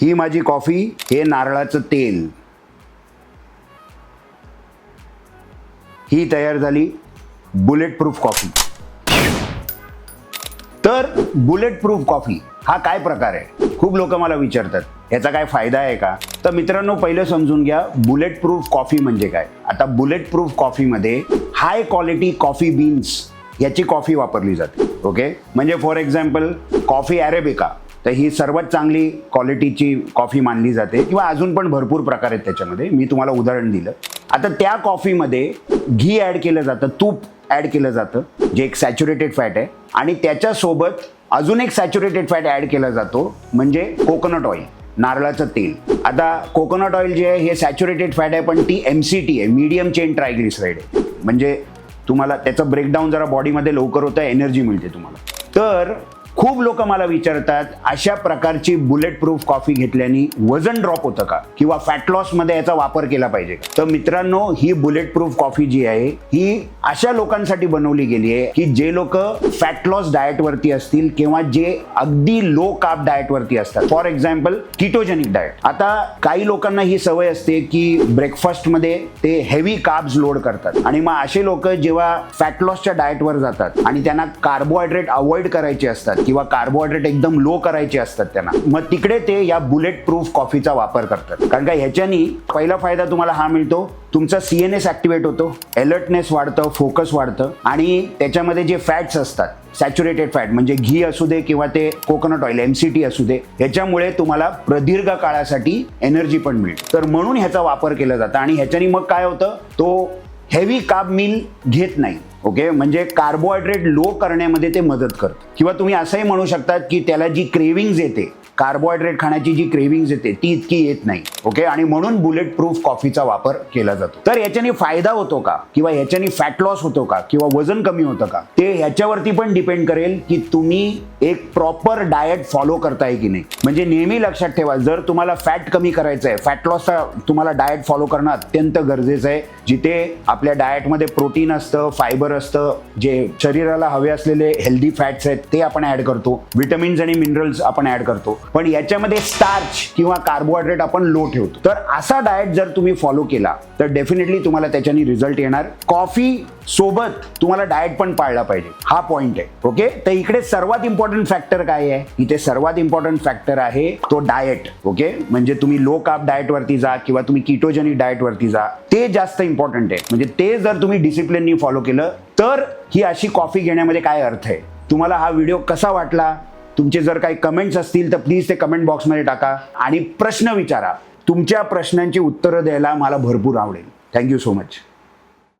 ही माझी कॉफी हे नारळाचं तेल. ही तयार झाली बुलेट प्रूफ कॉफी. तर बुलेट प्रूफ कॉफी हा काय प्रकार आहे? खूप लोक मला विचारतात याचा काय फायदा आहे का? तर मित्रांनो पहिलं समजून घ्या बुलेट प्रूफ कॉफी म्हणजे काय? आता बुलेट प्रूफ कॉफीमध्ये हाय क्वालिटी कॉफी बीन्स याची कॉफी वापरली जाते ओके म्हणजे फॉर एक्झाम्पल कॉफी अरेबिका. तर ही सर्वात चांगली क्वालिटीची कॉफी मानली जाते. किंवा अजून पण भरपूर प्रकार आहेत त्याच्यामध्ये. मी तुम्हाला उदाहरण दिलं. आता त्या कॉफीमध्ये घी ॲड केलं जातं तूप ॲड केलं जातं जे एक सॅच्युरेटेड फॅट आहे. आणि त्याच्यासोबत अजून एक सॅच्युरेटेड फॅट ॲड केला जातो म्हणजे कोकोनट ऑइल नारळाचं तेल. आता कोकोनट ऑइल जे आहे हे सॅच्युरेटेड फॅट आहे पण ती एम सी टी आहे मीडियम चेन ट्रायग्लिसराईड आहे. म्हणजे तुम्हाला त्याचं ब्रेकडाऊन जरा बॉडीमध्ये लवकर होतं एनर्जी मिळते तुम्हाला. तर खूप लोक मला विचारतात अशा प्रकारची बुलेट प्रूफ कॉफी घेतल्याने वजन ड्रॉप होतं का? किंवा फॅट लॉसमध्ये याचा वापर केला पाहिजे. तर मित्रांनो ही बुलेट प्रूफ कॉफी जी आहे ही अशा लोकांसाठी बनवली गेली आहे की जे लोक फॅट लॉस डाएटवरती असतील किंवा जे अगदी लो कार्ब डाएटवरती असतात. फॉर एक्झाम्पल किटोजेनिक डाएट आता काही लोकांना ही सवय असते की ब्रेकफास्टमध्ये ते हेवी कार्ब्स लोड करतात. आणि मग असे लोक जेव्हा फॅट लॉसच्या डाएटवर जातात आणि त्यांना कार्बोहायड्रेट अवॉइड करायचे असतात किंवा कार्बोहायड्रेट एकदम लो करायचे असतात त्यांना. मग तिकडे ते या बुलेट प्रूफ कॉफीचा वापर करतात. कारण का ह्याच्यानी पहिला फायदा तुम्हाला हा मिळतो तुमचा सी एन एस ॲक्टिवेट होतो अलर्टनेस वाढतं फोकस वाढतं आणि त्याच्यामध्ये जे फॅट्स असतात सॅच्युरेटेड फॅट म्हणजे घी असू दे किंवा ते coconut oil M C T असू दे ह्याच्यामुळे तुम्हाला प्रदीर्घ काळासाठी एनर्जी पण मिळते. तर म्हणून ह्याचा वापर केला जातं आणि ह्याच्यानी मग काय होतं तो हेवी काब मिल घेत नाही ओके म्हणजे कार्बोहायड्रेट लो करण्यामध्ये ते मदत करतं. किंवा तुम्ही असंही म्हणू शकतात की त्याला जी क्रेविंग्ज येते कार्बोहायड्रेट खाण्याची जी क्रेविंग्ज येते ती इतकी येत नाही ओके आणि म्हणून बुलेट प्रूफ कॉफीचा वापर केला जातो. तर याच्याने फायदा होतो का? किंवा याच्याने फॅट लॉस होतो का? किंवा वजन कमी होतं का? ते ह्याच्यावरती पण डिपेंड करेल की तुम्ही एक प्रॉपर डाएट फॉलो करताय की नाही? म्हणजे नेहमी लक्षात ठेवा जर तुम्हाला फॅट कमी करायचं आहे फॅट लॉसचा तुम्हाला डाएट फॉलो करणं अत्यंत गरजेचं आहे. जिथे आपल्या डाएटमध्ये प्रोटीन असतं फायबर असतं जे शरीराला हवे असलेले हेल्दी फॅट्स आहेत ते आपण ऍड करतो. विटमिन्स आणि मिनरल्स आपण ऍड करतो. पण याच्यामध्ये स्टार्च किंवा कार्बोहायड्रेट आपण लो ठेवतो. तर असा डाएट जर तुम्ही फॉलो केला तर डेफिनेटली तुम्हाला त्याच्याने रिझल्ट येणार. कॉफी सोबत तुम्हाला डाएट पण पाळला पाहिजे. हा पॉइंट आहे. ओके तर इकडे सर्वात इम्पॉर्टंट फॅक्टर काय आहे? इथे सर्वात इम्पॉर्टंट फॅक्टर आहे तो डाएट ओके म्हणजे तुम्ही लो कार्ब डाएट वरती जा किंवा तुम्ही किटोजेनिक डाएट वरती जा. ते जास्त इम्पॉर्टंट आहे. म्हणजे ते जर तुम्ही डिसिप्लिननी फॉलो केलं तर ही अशी कॉफी घेण्यामध्ये काय अर्थ आहे? तुम्हाला हा व्हिडिओ कसा वाटला? तुमचे जर काही कमेंट्स असतील तर प्लीज ते कमेंट बॉक्समध्ये टाका आणि प्रश्न विचारा. तुमच्या प्रश्नांची उत्तरं द्यायला मला भरपूर आवडेल. Thank you so much